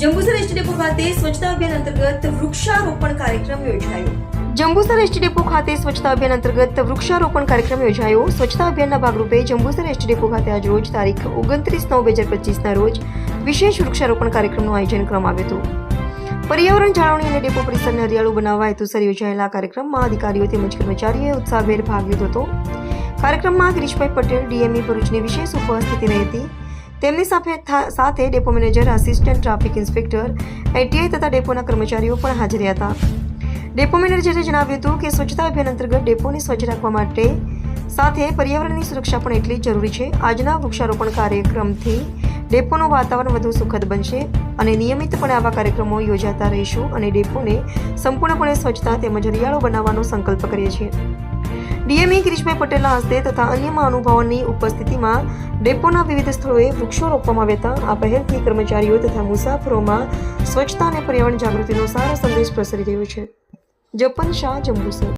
Jambusar ST depot ખાતે સ્વચ્છતા અભિયાન અંતર્ગત વૃક્ષારોપણ કાર્યક્રમ યોજાયો. જંબુસર એસટી ડેપો ખાતે સ્વચ્છતા અભિયાન અંતર્ગત વૃક્ષારોપણ કાર્યક્રમ યોજાયો. સ્વચ્છતા અભિયાનના ભાગરૂપે જંબુસર એસટી ડેપો ખાતે આજ રોજ તારીખ ઓગણત્રીસ નવ બે હજાર પચીસના રોજ વિશેષ વૃક્ષારોપણ કાર્યક્રમનું આયોજન કરવામાં આવ્યું હતું. પર્યાવરણ જાળવણી અને ડેપો પરિસરને હરિયાળું બનાવવા હેતુસર યોજાયેલા કાર્યક્રમમાં અધિકારીઓ તેમજ કર્મચારીઓએ ઉત્સાહભેર ભાગ લીધો હતો. કાર્યક્રમમાં ગિરીશભાઈ પટેલ, ડીએમઈ ભરૂચની વિશેષ ઉપસ્થિતિ રહી હતી. તેમની સાથે સાથે depot manager assistant traffic inspector ATI તથા ડેપોના કર્મચારીઓ પણ હાજર હતા. ડેપો મેનેજરે જણાવ્યું હતું કે સ્વચ્છતા અભિયાન અંતર્ગત ડેપોને સ્વચ્છ રાખવા માટે સાથે પર્યાવરણની સુરક્ષા પણ એટલી જરૂરી છે. આજના વૃક્ષારોપણ કાર્યક્રમથી ડેપોનું વાતાવરણ વધુ સુખદ બનશે અને નિયમિતપણે આવા કાર્યક્રમો યોજાતા રહીશું અને ડેપોને સંપૂર્ણપણે સ્વચ્છતા તેમજ હરિયાળો બનાવવાનો સંકલ્પ કરીએ છીએ. ડીએમઈ ગિરીશભાઈ પટેલના હસ્તે તથા અન્ય મહાનુભાવોની ઉપસ્થિતિમાં ડેપોના વિવિધ સ્થળોએ વૃક્ષો રોપવામાં આવ્યા હતા. આ પહેલથી કર્મચારીઓ તથા મુસાફરોમાં સ્વચ્છતા અને પર્યાવરણ જાગૃતિનો સારો સંદેશ પ્રસરી રહ્યો છે. જપન શાહ, જંબુસર.